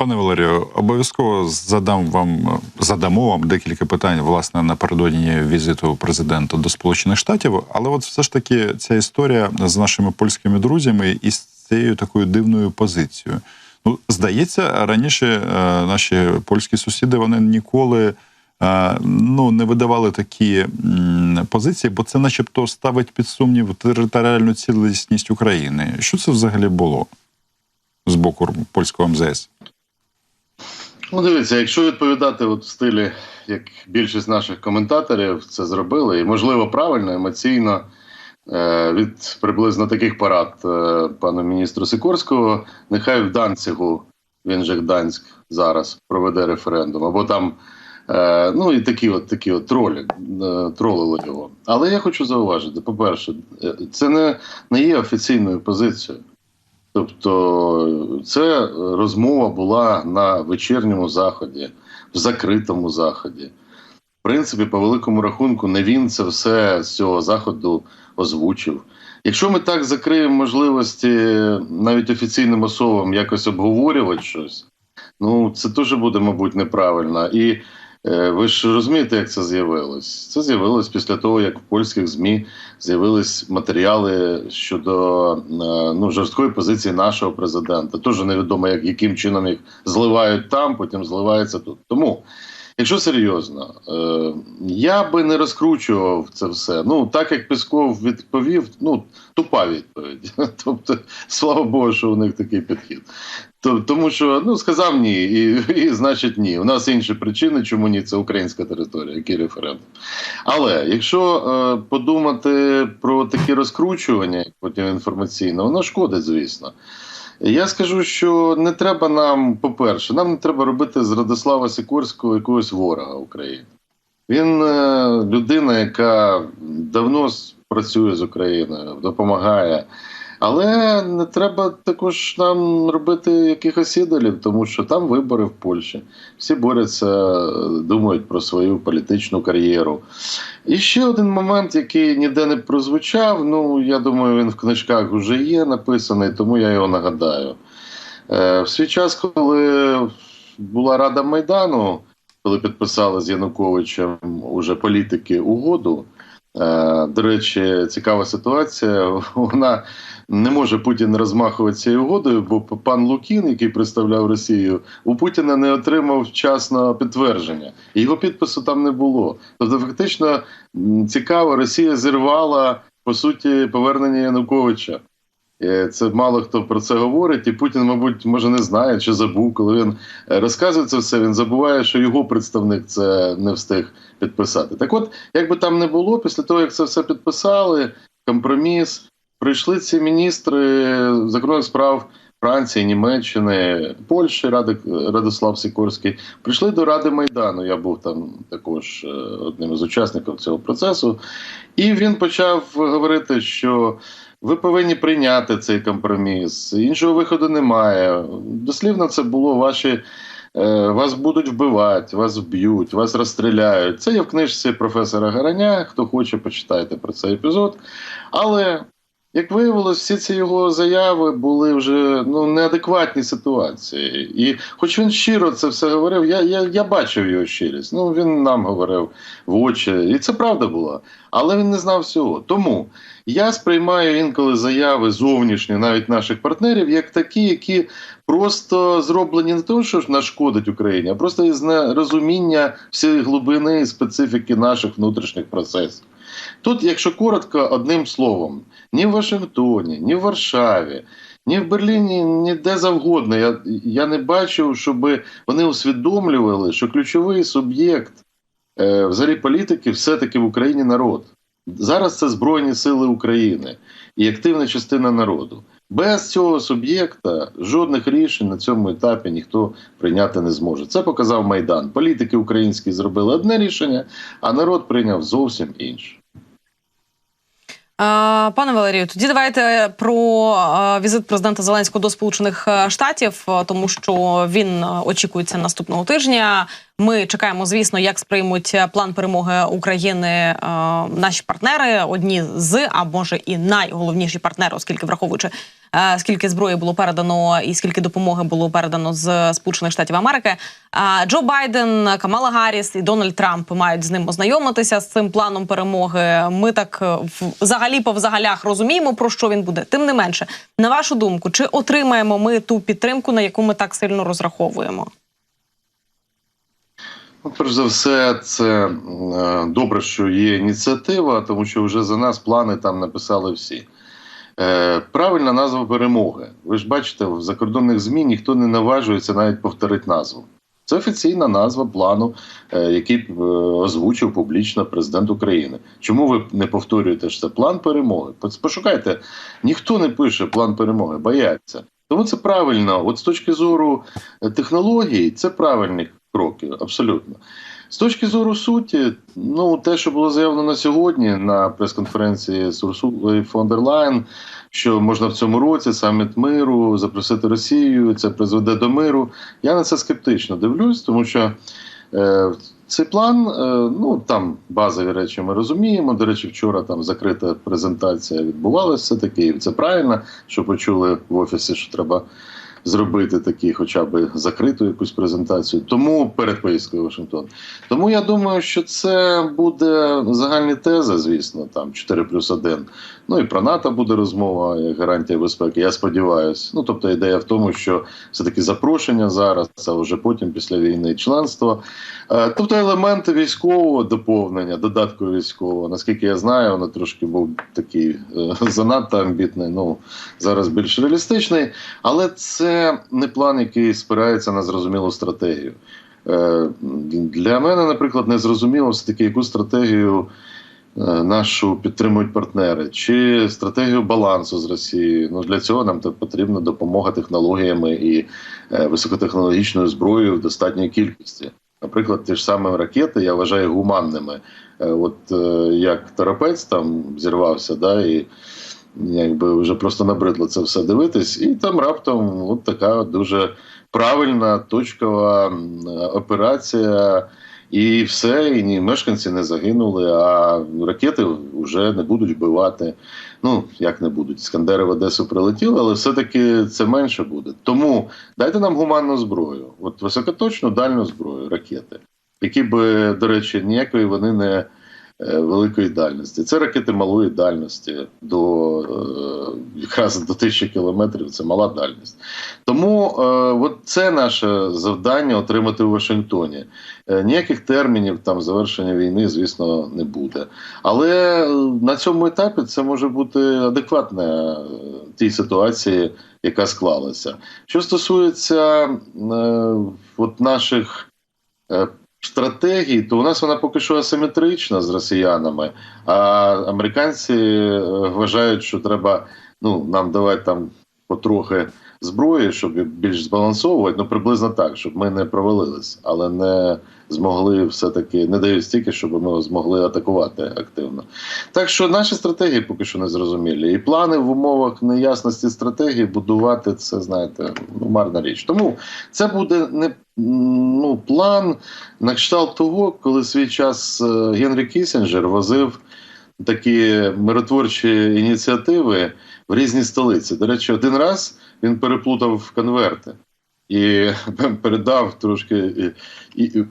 Пане Валерію, обов'язково задам вам задамо вам декілька питань власне напередодні візиту президента до Сполучених Штатів. Але от все ж таки ця історія з нашими польськими друзями і з цією такою дивною позицією. Ну, здається, раніше е, наші польські сусіди вони ніколи е, ну, не видавали такі позиції, бо це, начебто, ставить під сумнів територіальну цілісність України. Що це взагалі було з боку польського МЗС? Ну, дивіться, якщо відповідати от в стилі, як більшість наших коментаторів це зробили, і можливо правильно, емоційно, е, від приблизно таких парад е, пану міністру Сикорського, нехай в Данцигу, він же Гданськ зараз проведе референдум, або там. Е, ну і такі от такі от тролі, тролили його. Але я хочу зауважити: по-перше, це не, не є офіційною позицією. Тобто, це розмова була на вечірньому заході, в закритому заході. В принципі, по великому рахунку, не він це все з цього заходу озвучив. Якщо ми так закриємо можливості навіть офіційним особам якось обговорювати щось, ну це теж буде, мабуть, неправильно. І ви ж розумієте, як це з'явилось? Це з'явилось після того, як в польських ЗМІ з'явились матеріали щодо е, ну, жорсткої позиції нашого президента. Теж невідомо, як, яким чином їх зливають там, потім зливається тут. Тому, якщо серйозно, е, я би не розкручував це все. Ну, так як Песков відповів, ну, тупа відповідь. Тобто, слава Богу, що у них такий підхід. То- Тому що ну сказав ні, і, і значить ні. У нас інші причини, чому ні, це українська територія, який референдум. Але якщо е, подумати про такі розкручування, потім інформаційно, воно шкодить, звісно. Я скажу, що не треба нам, по-перше, нам не треба робити з Радослава Сікорського якогось ворога України. Він е, людина, яка давно працює з Україною, допомагає. Але не треба також нам робити якихось ідолів, тому що там вибори в Польщі. Всі борються, думають про свою політичну кар'єру. І ще один момент, який ніде не прозвучав. Ну, я думаю, він в книжках вже є написаний, тому я його нагадаю. Е, В свій час, коли була Рада Майдану, коли підписали з Януковичем уже політики угоду. Е, До речі, цікава ситуація. Вона не може Путін розмахувати цією угодою, бо пан Лукін, який представляв Росію, у Путіна не отримав вчасно підтвердження, його підпису там не було. Тобто, фактично цікаво, Росія зірвала по суті повернення Януковича. Е, Це мало хто про це говорить, і Путін, мабуть, може не знає чи забув. Коли він е, розказує це все, він забуває, що його представник це не встиг підписати. Так от, як би там не було, після того, як це все підписали, компроміс, прийшли ці міністри закордонних справ Франції, Німеччини, Польщі, Ради, Радослав Сікорський, прийшли до Ради Майдану. Я був там також е, одним із учасників цього процесу. І він почав говорити, що ви повинні прийняти цей компроміс. Іншого виходу немає. Дослівно це було ваші. е, Вас будуть вбивати, вас вб'ють, вас розстріляють. Це є в книжці професора Гараня. Хто хоче, почитайте про цей епізод. Але як виявилось, всі ці його заяви були вже ну неадекватні ситуації. І хоч він щиро це все говорив, я, я, я бачив його щирість. Ну він нам говорив в очі, і це правда була. Але він не знав всього. Тому я сприймаю інколи заяви зовнішні, навіть наших партнерів, як такі, які просто зроблені не тому, що нашкодить Україні, а просто із нерозуміння всієї глибини і специфіки наших внутрішніх процесів. Тут, якщо коротко, одним словом, ні в Вашингтоні, ні в Варшаві, ні в Берліні, ніде завгодно. Я, я не бачив, щоб вони усвідомлювали, що ключовий суб'єкт е, взагалі політики все-таки в Україні народ. Зараз це Збройні Сили України і активна частина народу. Без цього суб'єкта жодних рішень на цьому етапі ніхто прийняти не зможе. Це показав Майдан. Політики українські зробили одне рішення, а народ прийняв зовсім інше. Пане Валерію, тоді давайте про візит президента Зеленського до Сполучених е, Штатів, е, тому що він е, очікується наступного тижня. Ми чекаємо, звісно, як сприймуть е, план перемоги України е, наші партнери, одні з, а може і найголовніші партнери, оскільки враховуючи е, скільки зброї було передано і скільки допомоги було передано з Сполучених Штатів Америки. Джо Байден, Камала Гарріс і Дональд Трамп мають з ним ознайомитися з цим планом перемоги. Ми так взагалі по взагалях розуміємо про що він буде. Тим не менше, на вашу думку, чи отримаємо ми ту підтримку, на яку ми так сильно розраховуємо? Ну, перш за все, це е, добре, що є ініціатива, тому що вже за нас плани там написали всі. Е, правильна назва перемоги. Ви ж бачите, в закордонних ЗМІ ніхто не наважується навіть повторити назву. Це офіційна назва плану, е, який озвучив публічно президент України. Чому ви не повторюєте що це план перемоги? Пошукайте, ніхто не пише план перемоги, бояться. Тому це правильно. От з точки зору технологій, це правильні кроки, абсолютно. З точки зору суті, ну те, що було заявлено на сьогодні на прес-конференції з Урсулою фон дер Лайн, що можна в цьому році саміт миру запросити Росію, це призведе до миру. Я на це скептично дивлюсь, тому що е, цей план, е, ну там базові речі ми розуміємо. До речі, вчора там закрита презентація відбувалася все таки, і це правильно, що почули в офісі, що треба зробити такі, хоча б закриту якусь презентацію. Тому перед поїздкою Вашингтон. Тому я думаю, що це буде загальні тези, звісно, там 4 плюс 1. Ну і про НАТО буде розмова, гарантія безпеки. Я сподіваюся. Ну тобто ідея в тому, що все таки запрошення зараз, а вже потім після війни членство. Е, Тобто елементи військового доповнення, додатку військового. Наскільки я знаю, воно трошки був такий е, занадто амбітний. Ну зараз більш реалістичний, але це не план, який спирається на зрозумілу стратегію. Е, Для мене, наприклад, не зрозуміло все таки, яку стратегію е, нашу підтримують партнери, чи стратегію балансу з Росією. Ну для цього нам потрібна допомога технологіями і е, високотехнологічною зброєю в достатній кількості. Наприклад, ті ж самі ракети я вважаю гуманними. От як терапець там зірвався, да, і якби вже просто набридло це все дивитись, і там раптом от така дуже правильна точкова операція. І все, і ні мешканці не загинули, а ракети вже не будуть вбивати. Ну як не будуть. Іскандери в Одесу прилетіли, але все-таки це менше буде. Тому дайте нам гуманну зброю, от високоточну дальню зброю, ракети, які би, до речі, ніякої вони не великої дальності. Це ракети малої дальності до е, якраз до тисячі кілометрів. Це мала дальність. Тому е, от це наше завдання отримати у Вашингтоні. Е, Ніяких термінів там завершення війни, звісно, не буде. Але е, на цьому етапі це може бути адекватне е, тій ситуації, яка склалася. Що стосується е, от наших стратегій, то у нас вона поки що асиметрична з росіянами, а американці е, вважають, що треба ну, нам давати там потрохи зброї, щоб більш збалансовувати, ну приблизно так, щоб ми не провалились, але не змогли все-таки не дають стільки, щоб ми змогли атакувати активно. Так що наші стратегії поки що не зрозумілі. І плани в умовах неясності стратегії будувати це, знаєте, ну, марна річ. Тому це буде не ну, план на кшталт того, коли свій час е, Генрі Кісінджер возив такі миротворчі ініціативи в різні столиці. До речі, один раз він переплутав конверти. І передав трошки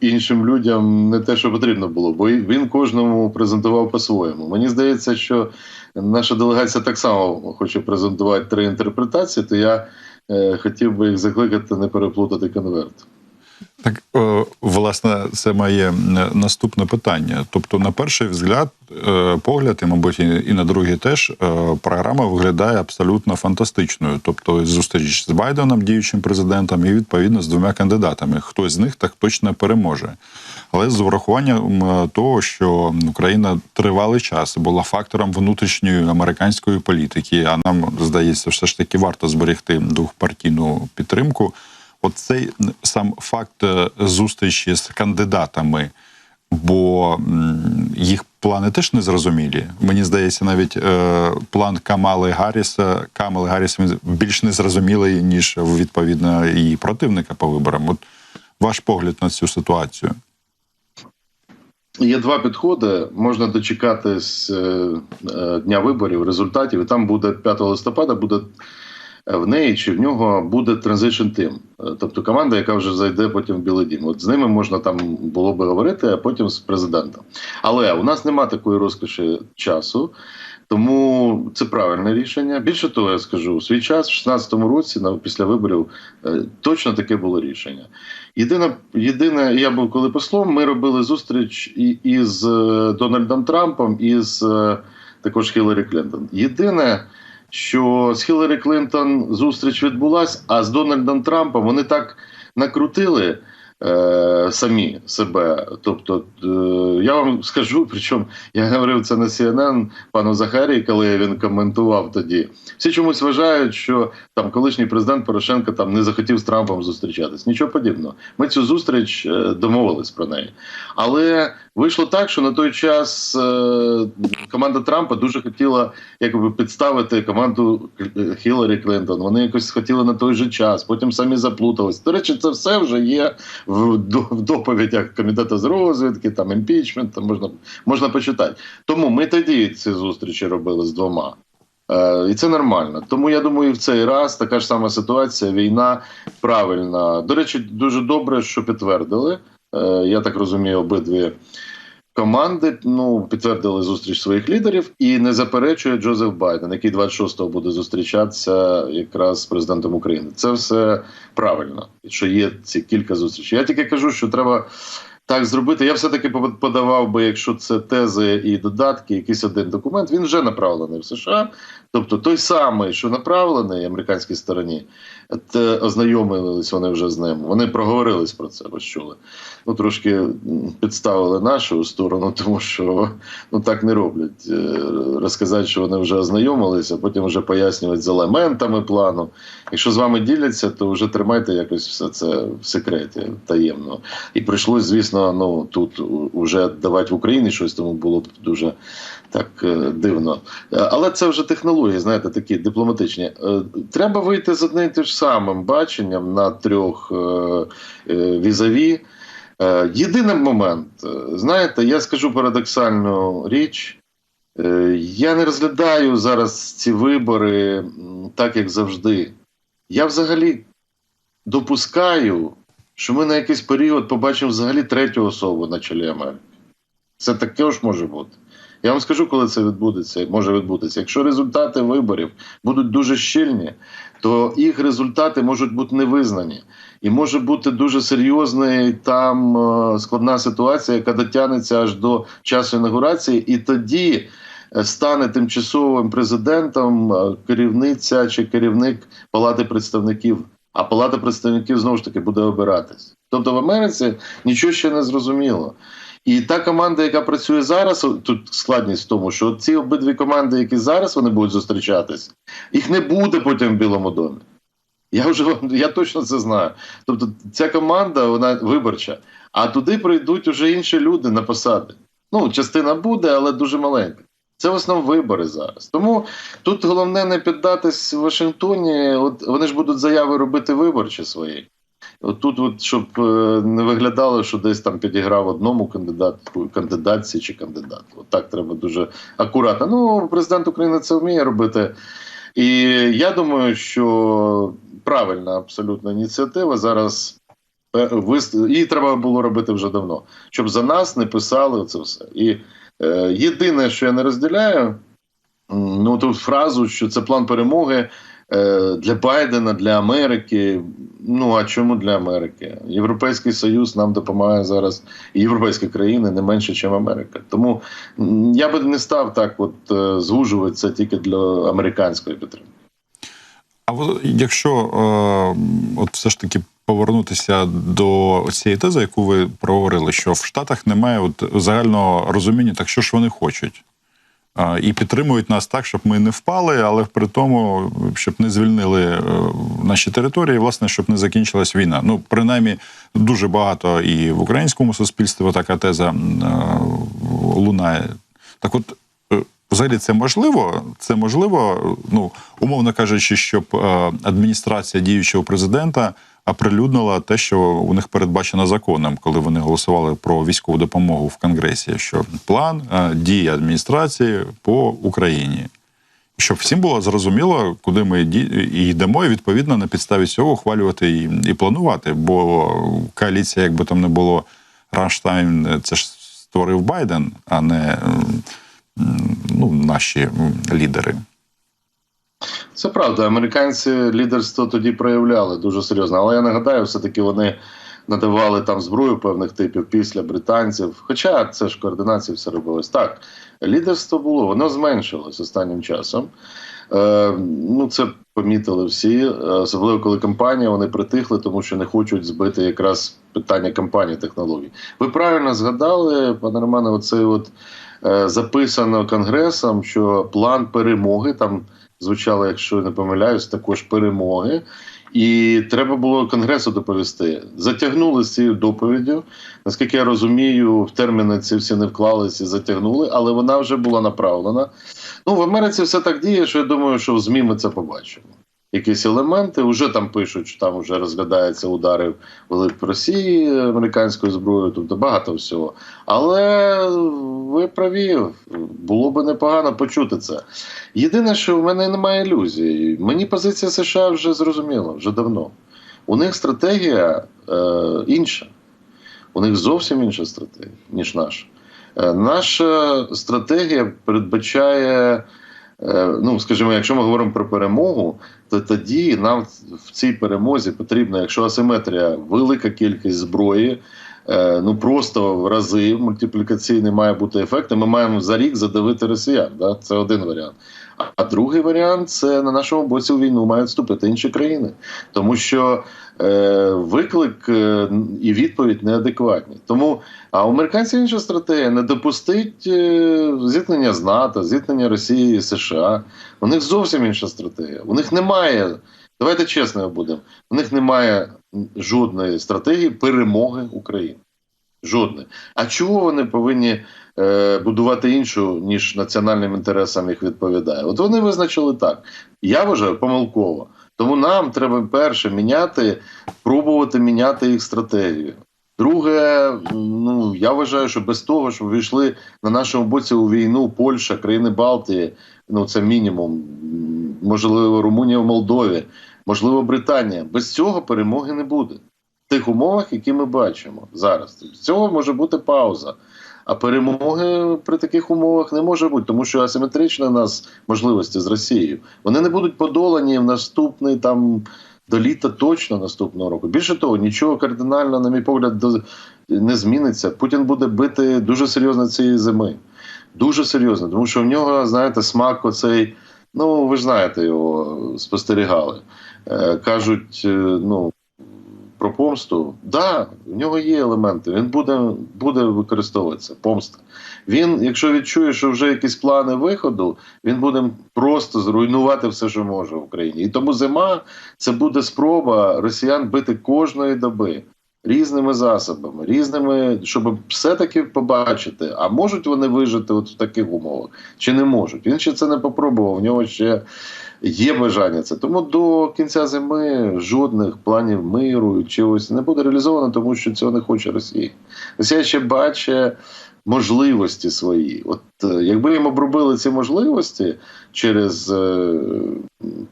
іншим людям не те, що потрібно було, бо він кожному презентував по-своєму. Мені здається, що наша делегація так само хоче презентувати три інтерпретації, то я е, хотів би їх закликати не переплутати конверт. Так, е, власне, це моє наступне питання. Тобто, на перший взгляд, е, погляд, і, мабуть, і на другий теж, е, програма виглядає абсолютно фантастичною. Тобто, зустріч з Байденом, діючим президентом, і відповідно з двома кандидатами. Хтось з них так точно переможе. Але з урахуванням е, того, що Україна тривалий час була фактором внутрішньої американської політики, а нам здається, все ж таки варто зберегти двохпартійну підтримку. Оцей сам факт е, зустрічі з кандидатами, бо їх плани теж не зрозумілі. Мені здається, навіть е, план Камали Гарріса, Камали Гарріс він більш незрозумілий, ніж відповідно її противника по виборам. От ваш погляд на цю ситуацію? Є два підходи. Можна дочекатись е, е, дня виборів, результатів, і там буде 5 листопада, буде в неї чи в нього буде transition team, Е, тобто команда, яка вже зайде потім в Білий Дім. От з ними можна там було би говорити, а потім з президентом. Але у нас нема такої розкоші часу. Тому це правильне рішення. Більше того, я скажу, у свій час, в 16-му році, після виборів, е, точно таке було рішення. Єдине, єдине, я був коли послом, ми робили зустріч із е, Дональдом Трампом, і з також Хіларі Клінтон. Єдине, що з Хіларі Клінтон зустріч відбулась, а з Дональдом Трампом вони так накрутили. Е, самі себе, тобто е, я вам скажу, причому я говорив це на CNN пану Захарії, коли він коментував тоді. Всі чомусь вважають, що там колишній президент Порошенко там не захотів з Трампом зустрічатись. Нічого подібного. Ми цю зустріч е, домовились про неї. Але вийшло так, що на той час е, команда Трампа дуже хотіла якби підставити команду Хіларі Клінтон. Вони якось хотіли на той же час, потім самі заплутались. До речі, це все вже є в, доповідях комітету з розвідки, там імпічмент, там можна, можна почитати. Тому ми тоді ці зустрічі робили з двома. Е, і це нормально. Тому я думаю, в цей раз така ж сама ситуація, війна правильна. До речі, дуже добре, що підтвердили. Е, я так розумію, обидві команди ну, підтвердили зустріч своїх лідерів і не заперечує Джозеф Байден, який 26-го буде зустрічатися якраз з президентом України. Це все правильно, що є ці кілька зустрічей. Я тільки кажу, що треба. Так зробити. Я все-таки подавав би, якщо це тези і додатки, якийсь один документ, він вже направлений в США. Тобто той самий, що направлений американській стороні, ознайомились вони вже з ним. Вони проговорились про це, ви ж чули. Ну, трошки підставили нашу сторону, тому що ну так не роблять. Е, Розказати, що вони вже ознайомилися, а потім вже пояснювати з елементами плану. Якщо з вами діляться, то вже тримайте якось все це в секреті таємно. І прийшлось, звісно, ну тут вже давати в Україні щось, тому було б дуже так е, дивно. Е, Але це вже технології, знаєте, такі дипломатичні. Е, Треба вийти з одним тим ж самим баченням на трьох візаві. Єдиний момент, знаєте, я скажу парадоксальну річ. Я не розглядаю зараз ці вибори так, як завжди. Я взагалі допускаю, що ми на якийсь період побачимо взагалі третю особу на чолі Америки. Це також може бути. Я вам скажу, коли це відбудеться, може відбутися. Якщо результати виборів будуть дуже щільні, то їх результати можуть бути невизнані. І може бути дуже серйозна там е, складна ситуація, яка дотягнеться аж до часу інаугурації, і тоді е, стане тимчасовим президентом е, керівниця чи керівник Палати представників. А Палата представників знову ж таки буде обиратись. Тобто в Америці нічого ще не зрозуміло. І та команда, яка працює зараз, тут складність в тому, що ці обидві команди, які зараз вони будуть зустрічатись, їх не буде потім в Білому домі. Я вже я точно це знаю. Тобто, ця команда вона виборча, а туди прийдуть уже інші люди на посади. Ну, частина буде, але дуже маленька. Це в основному вибори зараз. Тому тут головне не піддатись Вашингтоні. От вони ж будуть заяви робити виборчі свої. Тут, от, щоб е, не виглядало, що десь там підіграв одному кандидату, кандидатці чи кандидату. От так треба дуже акуратно. Ну, президент України це вміє робити. І я думаю, що правильна абсолютно ініціатива зараз. е, Її треба було робити вже давно, щоб за нас не писали це все. І е, єдине, що я не розділяю, ну ту фразу, що це план перемоги для Байдена, для Америки. Ну а чому для Америки? Європейський Союз нам допомагає зараз, і європейські країни не менше, ніж Америка. Тому я би не став так, от е, звужувати це тільки для американської підтримки. А от якщо е, от все ж таки повернутися до цієї тези, яку ви проговорили, що в Штатах немає от загального розуміння, так що ж вони хочуть. І підтримують нас так, щоб ми не впали, але при тому, щоб не звільнили е, наші території, власне, щоб не закінчилась війна. Ну, принаймні, дуже багато і в українському суспільстві така теза е, лунає. Так от, е, взагалі, це можливо? Це можливо, ну, умовно кажучи, щоб адміністрація діючого президента оприлюднила те, що у них передбачено законом, коли вони голосували про військову допомогу в Конгресі, що план е, дії адміністрації по Україні. Щоб всім було зрозуміло, куди ми йдемо, і відповідно на підставі цього ухвалювати і, і планувати. Бо коаліція, якби там не було Рамштайн, це ж створив Байден, а не ну, наші лідери. Це правда. Американці лідерство тоді проявляли дуже серйозно. Але я нагадаю, все-таки вони надавали там зброю певних типів після британців. Хоча це ж координація все робилось. Так, лідерство було, воно зменшилось останнім часом. Е, ну, це помітили всі, е, особливо коли компанія вони притихли, тому що не хочуть збити якраз питання компанії технологій. Ви правильно згадали, пане Романе, оцей от е, записано конгресом, що план перемоги там звучало, якщо не помиляюсь, також перемоги. І треба було конгресу доповісти. Затягнули з цією доповіддю. Наскільки я розумію, в терміни ці всі не вклалися затягнули, але вона вже була направлена. Ну, в Америці все так діє, що я думаю, що в ЗМІ ми це побачимо. Якісь елементи вже там пишуть, що там вже розглядаються удари в Росії американською зброєю, тобто багато всього. Але ви праві, було би непогано почути це. Єдине, що в мене немає ілюзій. Мені позиція США вже зрозуміла, вже давно. У них стратегія е, інша. У них зовсім інша стратегія, ніж наша. Е, наша стратегія передбачає, ну, скажімо, якщо ми говоримо про перемогу, то тоді нам в цій перемозі потрібна, якщо асиметрія, велика кількість зброї. е, Ну просто в рази мультиплікаційний має бути ефект. і Ми маємо за рік задавити росіян. Да? Це один варіант. А- другий варіант це на нашому боці у війну мають вступити інші країни, тому що е, виклик е, і відповідь неадекватні. Тому а у американців інша стратегія не допустить е, зіткнення з НАТО, зіткнення Росії і США. У них зовсім інша стратегія. У них немає. Давайте чесно будемо. У них немає жодної стратегії перемоги України. Жодної. А чого вони повинні будувати іншу, ніж національним інтересам їх відповідає? От вони визначили так. Я вважаю помилково. Тому нам треба перше міняти, пробувати міняти їх стратегію. Друге, ну я вважаю, що без того, щоб війшли на нашому боці у війну Польща, країни Балтії, ну це мінімум, можливо, Румунія в Молдові, можливо, Британія. Без цього перемоги не буде в тих умовах, які ми бачимо зараз. Цього може бути пауза. А перемоги при таких умовах не може бути, тому що асиметричні у нас можливості з Росією. Вони не будуть подолані в наступний там до літа точно наступного року. Більше того, нічого кардинально, на мій погляд, не зміниться. Путін буде бити дуже серйозно цієї зими. Дуже серйозно, тому що в нього, знаєте, смак оцей. Ну, ви ж знаєте, його спостерігали. Е, кажуть, е, ну про помсту, да, в нього є елементи. Він буде, буде використовуватися. Помста. Він, якщо відчує, що вже якісь плани виходу, він буде просто зруйнувати все, що може в Україні. І тому зима це буде спроба росіян бити кожної доби. Різними засобами, різними, щоб все-таки побачити, а можуть вони вижити от в таких умовах, чи не можуть. Він ще це не попробував. В нього ще є бажання це. Тому до кінця зими жодних планів миру чи ось не буде реалізовано, тому що цього не хоче Росія. Росія ще бачить можливості свої. От е, якби їм обробили ці можливості через е,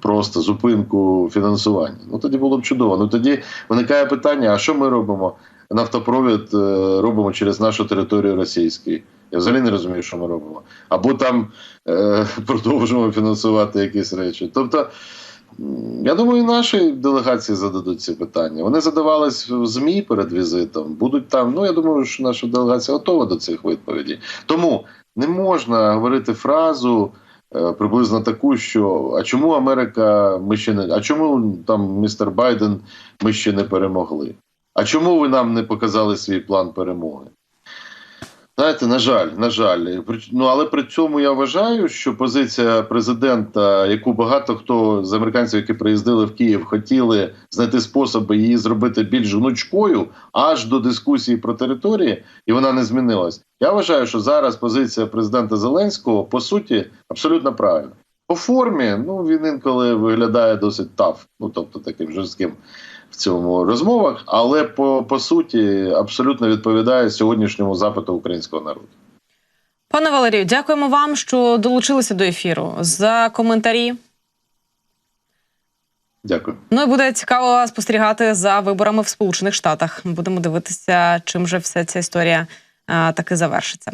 просто зупинку фінансування, ну тоді було б чудово. Ну тоді виникає питання: а що ми робимо? Нафтопровід е, робимо через нашу територію російської. Я взагалі не розумію, що ми робимо. Або там е, продовжуємо фінансувати якісь речі. Тобто, я думаю, наші делегації зададуть ці питання. Вони задавались в ЗМІ перед візитом. Будуть там. Ну я думаю, що наша делегація готова до цих відповідей. Тому не можна говорити фразу. е, Приблизно таку, що а чому Америка ми ще не а чому там містер Байден ми ще не перемогли? А чому ви нам не показали свій план перемоги? Знаєте, на жаль, на жаль, ну але при цьому я вважаю, що позиція президента, яку багато хто з американців, які приїздили в Київ, хотіли знайти способи її зробити більш гнучкою, аж до дискусії про території, і вона не змінилась. Я вважаю, що зараз позиція президента Зеленського по суті абсолютно правильна. По формі, ну він інколи виглядає досить таф, ну тобто таким жорстким в цьому розмовах, але по, по суті абсолютно відповідає сьогоднішньому запиту українського народу. Пане Валерію, дякуємо вам, що долучилися до ефіру за коментарі. Дякую. Ну і буде цікаво спостерігати за виборами в Сполучених Штатах. Будемо дивитися, чим же вся ця історія а, таки завершиться.